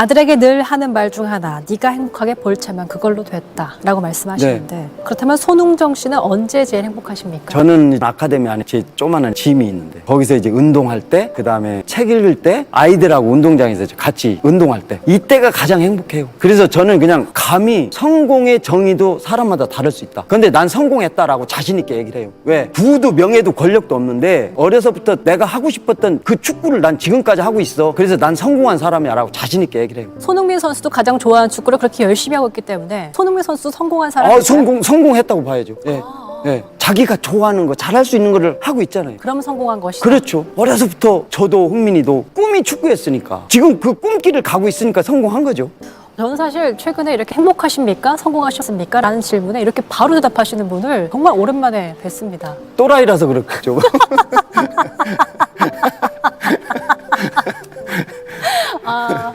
아들에게 늘 하는 말 중 하나, 네가 행복하게 벌 차면 그걸로 됐다라고 말씀하시는데 그렇다면 손웅정 씨는 언제 제일 행복하십니까? 저는 아카데미 안에 제 조그마한 짐이 있는데 거기서 이제 운동할 때 그 다음에 책 읽을 때 아이들하고 운동장에서 같이 운동할 때 이때가 가장 행복해요. 그래서 저는 그냥 감히 성공의 정의도 사람마다 다를 수 있다. 근데 난 성공했다라고 자신 있게 얘기를 해요. 왜? 부도 명예도 권력도 없는데 어려서부터 내가 하고 싶었던 그 축구를 난 지금까지 하고 있어. 그래서 난 성공한 사람이야 라고 자신 있게 얘기를 해요 손흥민 선수도 가장 좋아하는 축구를 그렇게 열심히 하고 있기 때문에 손흥민 선수 성공한 아, 사람이에요. 성공, 성공했다고 봐야죠 예. 예. 자기가 좋아하는 거 잘할 수 있는 거를 하고 있잖아요 그럼 성공한 것이다. 그렇죠. 어려서부터 저도 흥민이도 꿈이 축구였으니까 지금 그 꿈길을 가고 있으니까 성공한 거죠. 저는 사실 최근에 이렇게 행복하십니까? 성공하셨습니까? 라는 질문에 이렇게 바로 대답하시는 분을 정말 오랜만에 뵀습니다. 또라이라서 그렇겠죠. 아,